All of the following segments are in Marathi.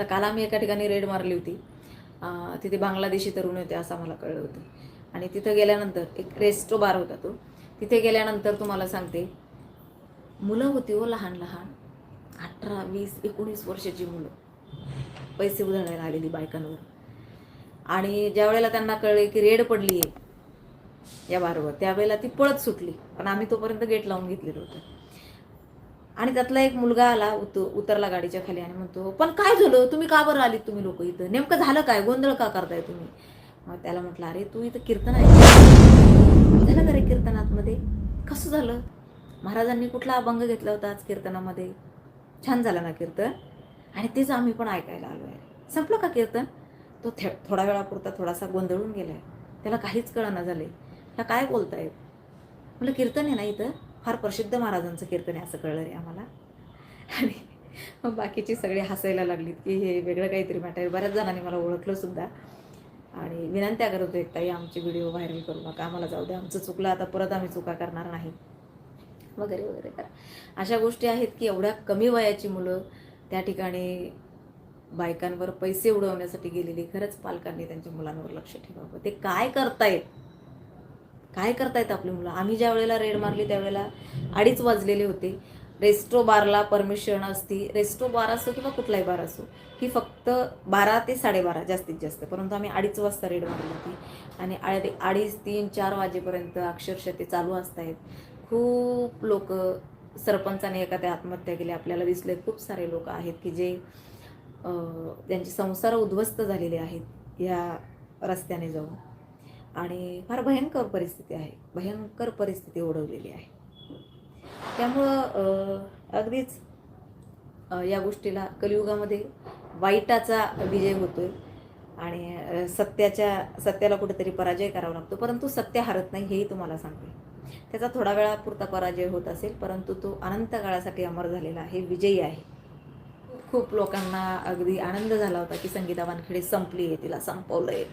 तर काल आम्ही एका ठिकाणी रेड मारली होती. तिथे बांगलादेशी तरुण होते असं मला कळलं होतं. आणि तिथं गेल्यानंतर एक रेस्टो बार होता तो. तिथे गेल्यानंतर तुम्हाला सांगते मुलं होती हो लहान लहान. अठरा वीस एकोणीस वर्षाची मुलं. पैसे उधळायला आलेली बायकांवर. आणि ज्या वेळेला त्यांना कळले की रेड पडली आहे या बारवर त्यावेळेला ती पळत सुटली. पण आम्ही तोपर्यंत गेट लावून घेतलेलं होतं. आणि त्यातला एक मुलगा आला उत उतरला गाडीच्या खाली आणि म्हणतो पण काय झालं? तुम्ही का बरं आलीत तुम्ही लोक इथं? नेमकं झालं काय? गोंधळ का करताय तुम्ही? मग त्याला म्हटलं अरे तू इथं कीर्तन आहे झालं का रे कीर्तनातमध्ये? कसं झालं? महाराजांनी कुठला अभंग घेतला होता आज कीर्तनामध्ये? छान झालं ना कीर्तन? आणि तेच आम्ही पण ऐकायला आलो आहे. संपलं का कीर्तन? तो थे थोडा वेळापुरता थोडासा गोंधळून गेला आहे त्याला काहीच कळना झाले ह्या काय बोलतायत? म्हटलं कीर्तन आहे ना इथं? फार प्रसिद्ध महाराजांचं कीर्तन आहे असं कळलं रे आम्हाला. आणि मग बाकीची सगळी हसायला लागलीत की हे वेगळं काहीतरी मॅटर बऱ्याच जणांनी मला ओळखलं सुद्धा. आणि विनंत्या करत होते ताई आमचे व्हिडिओ व्हायरल करू नका. आम्हाला जाऊ द्या. आमचं चुकलं आता परत आम्ही चुका करणार नाही. वगैरे वगैरे करा. अशा गोष्टी आहेत की एवढ्या कमी वयाची मुलं त्या ठिकाणी बायकांवर पैसे उडवण्यासाठी गेलेली खरंच पालकांनी त्यांच्या मुलांवर लक्ष ठेवावं. ते काय करतायत? काय करतायत आपली मुलं? आम्ही ज्या वेळेला रेड मारली त्यावेळेला अडीच वाजलेले होते. रेस्ट्रो बारला परमिशन असती. रेस्ट्रो बार असो किंवा कुठलाही बार असो ही फक्त बारा ते साडेबारा जास्तीत जास्त परंतु आम्ही अडीच वाजता रेड मारली होती. आणि अडी अडीच तीन चार वाजेपर्यंत अक्षरशः ते चालू असतायत. खूप लोक सरपंचाने एखाद्या आत्महत्या केली. आपल्याला दिसले खूप सारे लोक आहेत की जे त्यांचे संसार उद्ध्वस्त झालेले आहेत या रस्त्याने जाऊन. आणि फार भयंकर परिस्थिती आहे. भयंकर परिस्थिती ओढवलेली आहे. त्यामुळं अगदीच या गोष्टीला कलियुगामध्ये वाईटाचा विजय होतोय आणि सत्याच्या सत्याला कुठेतरी पराजय करावा लागतो. परंतु सत्य हरत नाही हेही तुम्हाला सांगते. त्याचा थोडा वेळापुरता पराजय होत असेल परंतु तो अनंत काळासाठी अमर झालेला आहे विजयी आहे. खूप लोकांना अगदी आनंद झाला होता की संगीता वानखेडे संपली आहे तिला संपवलं आहे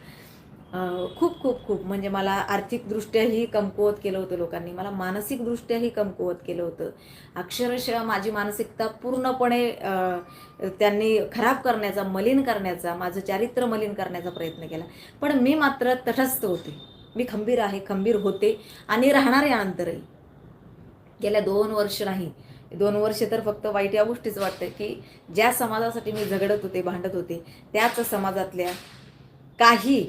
खूप खूप खूप. म्हणजे मला आर्थिकदृष्ट्याही कमकुवत केलं होतं लोकांनी. मला मानसिकदृष्ट्याही कमकुवत केलं होतं. अक्षरशः माझी मानसिकता पूर्णपणे त्यांनी खराब करण्याचा मलिन करण्याचा माझं चारित्र्य मलिन करण्याचा प्रयत्न केला. पण मी मात्र तटस्थ होते. मी खंबीर आहे खंबीर होते आणि राहणार आहे गेल्या दोन वर्ष नाही. दोन वर्ष तर फक्त वाईट या गोष्टीच वाटतं की ज्या समाजासाठी मी झगडत होते भांडत होते त्याच समाजातल्या काही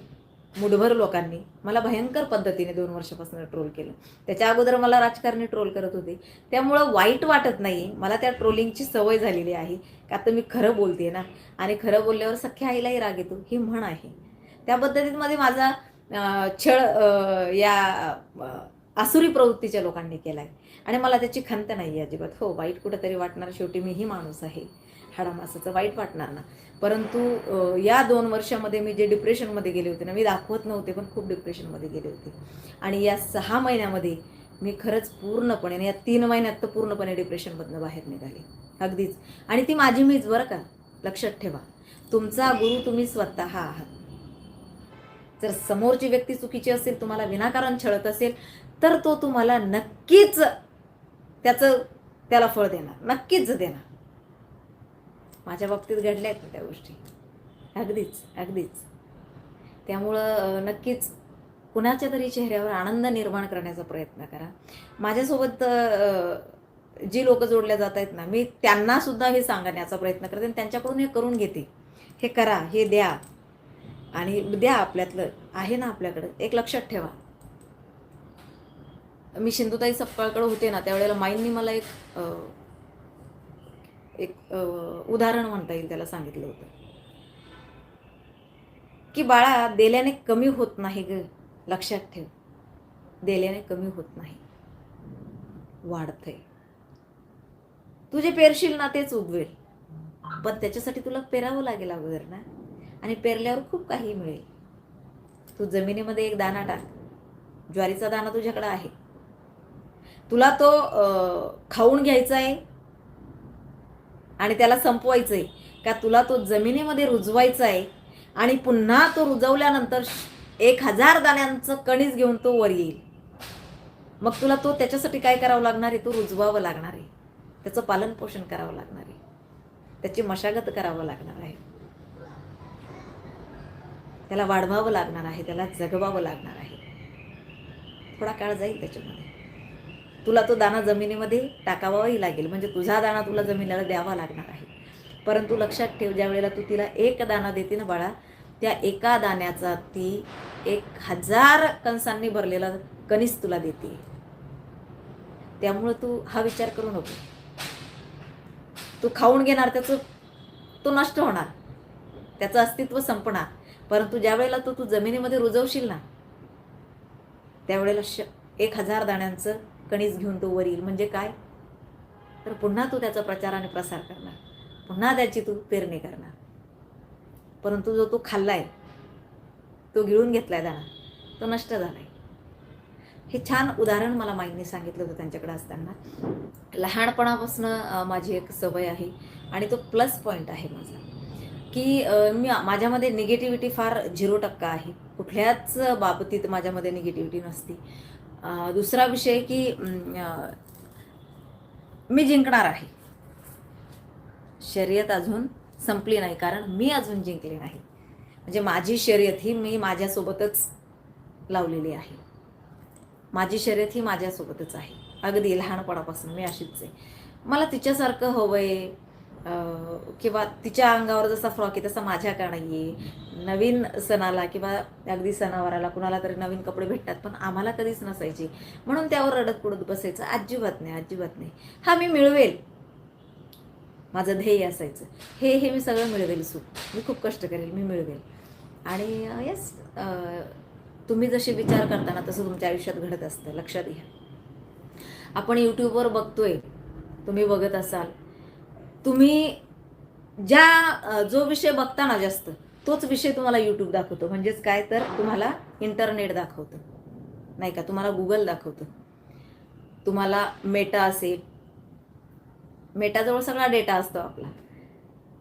मुठभर लोकांनी मला भयंकर पद्धतीने दोन वर्षापासून ट्रोल केलं. त्याच्या अगोदर मला राजकारणी ट्रोल करत होते. त्यामुळं वाईट वाटत नाही. मला त्या ट्रोलिंगची सवय झालेली आहे. का तर मी खरं बोलते ना? आणि खरं बोलल्यावर सख्या आईलाही राग येतो. ही म्हण आहे. त्या पद्धतीमध्ये माझा छळ या आसुरी प्रवृत्तीच्या लोकांनी केला आहे आणि मला त्याची खंत नाही आहे अजिबात. हो वाईट कुठंतरी वाटणार. शेवटी मीही माणूस आहे. हाडामासाचं वाईट वाटणार ना. परंतु या दोन वर्षामध्ये मी जे डिप्रेशनमध्ये गेले होते ना मी दाखवत नव्हते पण खूप डिप्रेशनमध्ये गेले होते. आणि या सहा महिन्यामध्ये मी खरंच पूर्णपणे आणि या तीन महिन्यात तर पूर्णपणे डिप्रेशनमधनं बाहेर निघाले. अगदीच. आणि ती माझी मीच बरं का? लक्षात ठेवा. तुमचा गुरु तुम्ही स्वतः आहात. जर समोरची व्यक्ती चुकीची असेल तुम्हाला विनाकारण छळत असेल तर तो तुम्हाला नक्कीच त्याचं त्याला फळ देणार. नक्कीच देणार. माझ्या बाबतीत घडल्या आहेत ना त्या गोष्टी. अगदीच अगदीच. त्यामुळं नक्कीच कुणाच्या तरी चेहऱ्यावर आनंद निर्माण करण्याचा प्रयत्न करा. माझ्यासोबत जी लोक जोडल्या जात आहेत ना मी त्यांना सुद्धा हे सांगण्याचा प्रयत्न करते आणि त्यांच्याकडून हे करून घेते. हे करा हे द्या. आणि द्या आपल्यातलं आहे ना आपल्याकडं एक लक्षात ठेवा. मी सिंधुताई सपकाळकडे होते ना त्यावेळेला माईंनी मला एक एक उदाहरण म्हणता येईल त्याला सांगितलं होतं. की बाळा देल्याने कमी होत नाही ग लक्षात ठेव. देल्याने कमी होत नाही. वाढतंय. तू जे पेरशील ना तेच उगवेल. पण त्याच्यासाठी तुला पेरावं लागेल अगोदर ना. आणि पेरल्यावर खूप काही मिळेल. तू जमिनीमध्ये एक दाना टाक. ज्वारीचा दाना तुझ्याकडे आहे. तुला तो खाऊन घ्यायचा आहे. आणि त्याला संपवायचं आहे का तुला तो जमिनीमध्ये रुजवायचा आहे आणि पुन्हा तो रुजवल्यानंतर एक हजार दाण्यांचं कणीस घेऊन तो वर येईल. मग तुला तो त्याच्यासाठी काय करावं लागणार आहे? तो रुजवावं लागणार आहे. त्याचं पालनपोषण करावं लागणार आहे. त्याची मशागत करावं लागणार आहे. त्याला वाढवावं लागणार आहे. त्याला जगवावं लागणार आहे. थोडा काळ जाईल त्याच्यामध्ये. तुला तो दाणा जमिनीमध्ये टाकावाही लागेल. म्हणजे तुझा दाणा तुला जमिनीला द्यावा लागणार आहे. परंतु लक्षात ठेव ज्या वेळेला तू तिला एक दाणा देते ना बाळा त्या एका दाण्याचा ती एक हजार कणसांनी भरलेला कणीस तुला देते. त्यामुळं तू हा विचार करू नको. तू खाऊन घेणार त्याचं तो नष्ट होणार. त्याचं अस्तित्व संपणार. परंतु ज्या वेळेला तो तू जमिनीमध्ये रुजवशील ना त्यावेळेला श एक हजार दाण्यांचं कणीस घेऊन तो वर येईल म्हणजे काय? तर पुन्हा तू त्याचा प्रचार आणि प्रसार करणार. पुन्हा त्याची तू पेरणी करणार. परंतु जो तो खाल्लाय तो गिळून घेतलाय दाणा तो नष्ट झालाय. हे छान उदाहरण मला माईंनी सांगितलं होतं त्यांच्याकडे असताना. लहानपणापासून माझी एक सवय आहे आणि तो प्लस पॉईंट आहे माझा. की मी माझ्यामध्ये निगेटिव्हिटी फार झिरो टक्का आहे. कुठल्याच बाबतीत माझ्यामध्ये निगेटिव्हिटी नसती. दुसरा विषय की मी जिंकणार आहे. शर्यत अजून संपली नाही कारण मी अजून जिंकले नाही. म्हणजे माझी शर्यत ही मी माझ्यासोबतच लावलेली आहे. माझी शर्यत ही माझ्यासोबतच आहे. अगदी लहानपणापासून मी अशीच आहे. मला तिच्यासारखं हवंय आहे किंवा तिच्या अंगावर जसा फ्रॉक आहे तसा माझ्या का नाही आहे नवीन सणाला किंवा अगदी सणावाराला कुणाला तरी नवीन कपडे भेटतात पण आम्हाला कधीच नसायचे. म्हणून त्यावर रडत पडत बसायचं अजिबात नाही अजिबात नाही. हा मी मिळवेल. माझं ध्येय असायचं. हे हे मी सगळं मिळवेल सुख. मी खूप कष्ट करेल मी मिळवेल. आणि यस तुम्ही जसे विचार करताना तसं तुमच्या आयुष्यात घडत असतं. लक्षात घ्या. आपण यूट्यूबवर बघतोय. तुम्ही बघत असाल. तुम्ही ज्या जो विषय बघता ना जास्त तोच विषय तुम्हाला यूट्यूब दाखवतो. म्हणजेच काय तर तुम्हाला इंटरनेट दाखवतं. नाही का? तुम्हाला गुगल दाखवतं. तुम्हाला मेटा असेल. मेटाजवळ सगळा डेटा असतो आपला.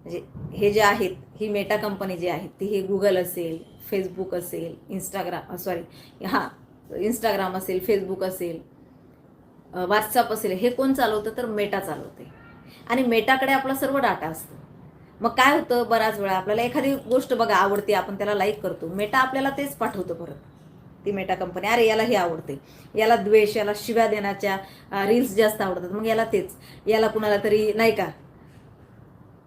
म्हणजे हे जे आहेत ही मेटा कंपनी जी आहे ती हे गुगल असेल फेसबुक असेल इंस्टाग्राम सॉरी हां इंस्टाग्राम असेल फेसबुक असेल व्हॉट्सअप असेल हे कोण चालवतं? तर मेटा चालवते आणि मेटाकडे आपला सर्व डाटा असतो. मग काय होतं बऱ्याच वेळा? आपल्याला एखादी गोष्ट बघा आवडते आपण त्याला लाईक करतो. मेटा आपल्याला तेच पाठवतं परत. ती मेटा कंपनी अरे याला हे आवडते. याला द्वेष याला शिव्या देण्याच्या रील्स जास्त आवडतात. मग याला तेच. याला कुणाला तरी नाही का?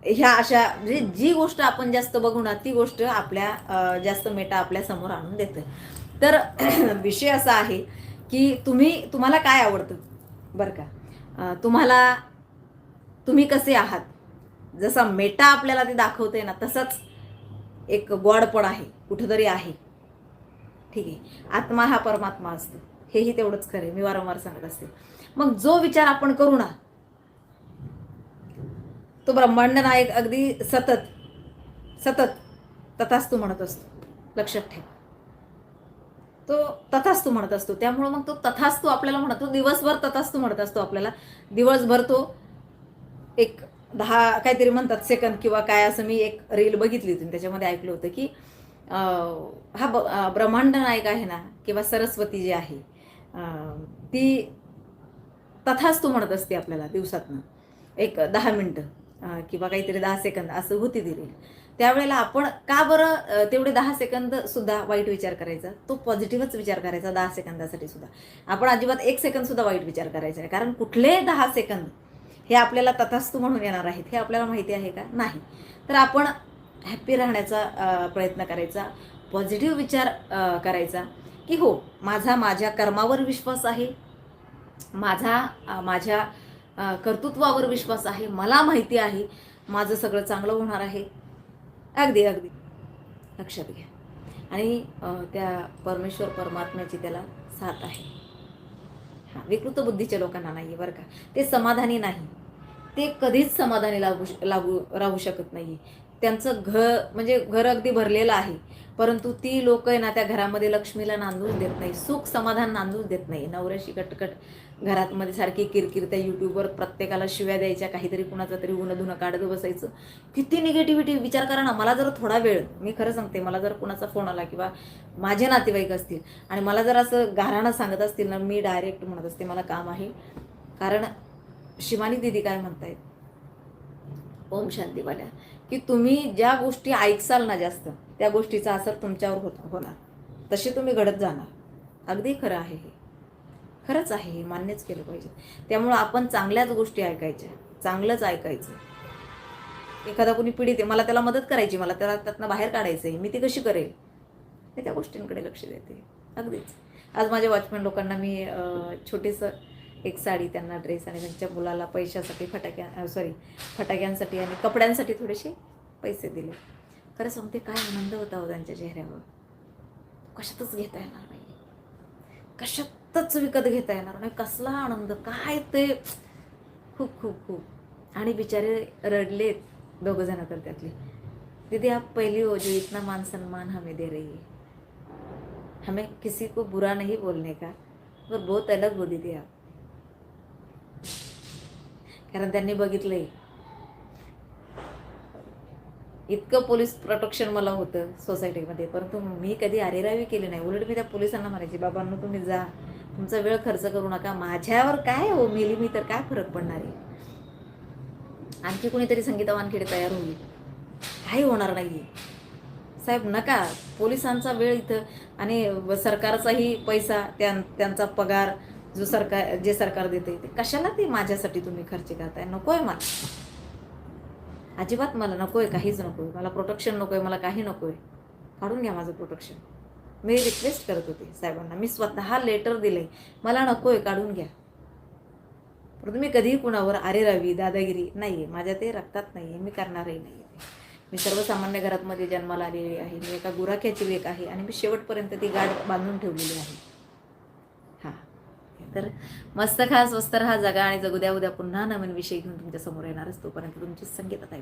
ह्या अशा म्हणजे जी गोष्ट आपण जास्त बघू ना ती गोष्ट आपल्या जास्त मेटा आपल्यासमोर आणून देतं. तर विषय असा आहे की तुम्ही तुम्हाला काय आवडतं? बरं का. तुम्हाला तुम्ही कसे आहात? जसा मेटा आपल्याला ते दाखवते ना तसंच एक गॉड पण आहे कुठंतरी आहे. ठीक आहे. आत्मा हा परमात्मा असतो. हेही तेवढंच खरं मी वारंवार सांगत असते. मग जो विचार आपण करू ना तो ब्रह्मांड नायक अगदी सतत सतत तथाच तू म्हणत असतो. लक्षात ठेव. तो तथाच तू म्हणत असतो. त्यामुळं मग तो तथाच तू आपल्याला म्हणतो. दिवसभर तथाच तू म्हणत असतो आपल्याला. दिवसभर तो एक दहा काहीतरी म्हणतात सेकंद किंवा काय असं मी एक रील बघितली होती. त्याच्यामध्ये ऐकलं होतं की हा ब ब्रह्मांड नायक आहे ना किंवा सरस्वती जी आहे ती तथाच तू म्हणत असते आपल्याला दिवसातनं. एक दहा मिनटं किंवा काहीतरी दहा सेकंद असं होती ती रील त्यावेळेला आपण का बरं तेवढे दहा सेकंद सुद्धा वाईट विचार करायचा? तो पॉझिटिव्हच विचार करायचा दहा सेकंदासाठी सुद्धा. आपण अजिबात एक सेकंद सुद्धा वाईट विचार करायचा नाही. कारण कुठले दहा सेकंद हे आपल्याला तथास्तू म्हणून येणार आहेत. हे आपल्याला माहिती आहे का? नाही. तर आपण हॅप्पी राहण्याचा प्रयत्न करायचा. पॉझिटिव्ह विचार करायचा की हो माझा माझ्या कर्मावर विश्वास आहे. माझा माझ्या कर्तृत्वावर विश्वास आहे. मला माहिती आहे. माझं सगळं चांगलं होणार आहे. अगदी अगदी. लक्षात घ्या. आणि त्या परमेश्वर परमात्म्याची त्याला साथ आहे. हां विकृत बुद्धीच्या लोकांना नाही बरं का. ते समाधानी नाही. ते कधीच समाधानी लागू लागू राहू शकत नाही. त्यांचं घर म्हणजे घर अगदी भरलेलं आहे. परंतु ती लोक आहे ना त्या घरामध्ये लक्ष्मीला नांदूच देत नाही. सुख समाधान नांदूच देत नाही. नवऱ्याशी कटकट घरात मध्ये सारखी किरकिर त्या यूट्यूबवर प्रत्येकाला शिव्या द्यायच्या काहीतरी कुणाचा तरी उन्हा धुणं काढत बसायचं. किती निगेटिव्हिटी विचार करा ना मला जर थोडा वेळ मी खरं सांगते मला जर कुणाचा फोन आला किंवा माझे नातेवाईक असतील आणि मला जर असं गाराणं सांगत असतील ना मी डायरेक्ट म्हणत असते मला काम आहे. कारण शिवानी दिदी काय म्हणतायत? ओम शांतीवाल्या की तुम्ही ज्या गोष्टी ऐकसाल ना जास्त त्या गोष्टीचा असर तुमच्यावर होत होणार. तसे तुम्ही घडत जाणार. अगदी खरं आहे हे. खरंच आहे हे. मान्यच केलं पाहिजे. त्यामुळं आपण चांगल्याच गोष्टी ऐकायच्या. चांगलंच ऐकायचं. एखादा कोणी पीडित आहे मला त्याला मदत करायची मला त्याला त्यातनं बाहेर काढायचं आहे मी ती कशी करेल? मी त्या गोष्टींकडे लक्ष देते. अगदीच. आज माझ्या वॉचमॅन लोकांना मी छोटेसं एक साडी त्यांना ड्रेस आणि त्यांच्या मुलाला पैशासाठी फटाक्या सॉरी फटाक्यांसाठी आणि कपड्यांसाठी थोडेसे पैसे दिले. खरं सांगते काय आनंद होता हो त्यांच्या चेहऱ्यावर. कशातच घेता येणार नाही. कशातच विकत घेता येणार नाही. कसला आनंद काय ते. खूप खूप खूप. आणि बिचारे रडलेत दोघं जण तर त्यातले. दीदी आप पहिली हो जो इतना मान सन्मान हमें दे रही है. हमें किसी को बुरा नहीं बोलने का. पर बहुत अलग हो दीदी आप. कारण त्यांनी बघितलंय. इतकं पोलीस प्रोटेक्शन मला होतं सोसायटीमध्ये. परंतु मी कधी अरेरावी केली नाही. उलट मी त्या पोलिसांना म्हणायची बाबांनो तुम्ही जा. तुमचा वेळ खर्च करू नका. माझ्यावर काय हो मेली मी तर काय फरक पडणार आहे? आणखी कुणीतरी संगीता वानखेडे तयार होईल. काही होणार नाही साहेब नका. पोलिसांचा वेळ इथं आणि सरकारचाही पैसा त्यां त्यांचा पगार जो सरकार जे सरकार देते ते. कशाला ते माझ्यासाठी तुम्ही खर्च करताय? नको आहे मला. अजिबात मला नको आहे काहीच नको आहे मला प्रोटेक्शन नको आहे मला काही नको आहे काढून घ्या माझं प्रोटेक्शन मी रिक्वेस्ट करत होते साहेबांना. मी स्वतः लेटर दिले मला नको आहे काढून घ्या. परंतु मी कधीही कुणावर आरे रावी दादागिरी नाही आहे माझ्या ते रक्तात नाही आहे मी करणारही नाही आहे मी सर्वसामान्य घरातमध्ये जन्माला आलेली आहे. मी एका गुराख्याची लेख आहे आणि मी शेवटपर्यंत ती गाठ बांधून ठेवलेली आहे. तर मस्त खा स्वस्त राहा जगा आणि जगू द्या. उद्या पुन्हा नवीन विषय घेऊन तुमच्यासमोर येणारच तोपर्यंत तुमची संगीता ताई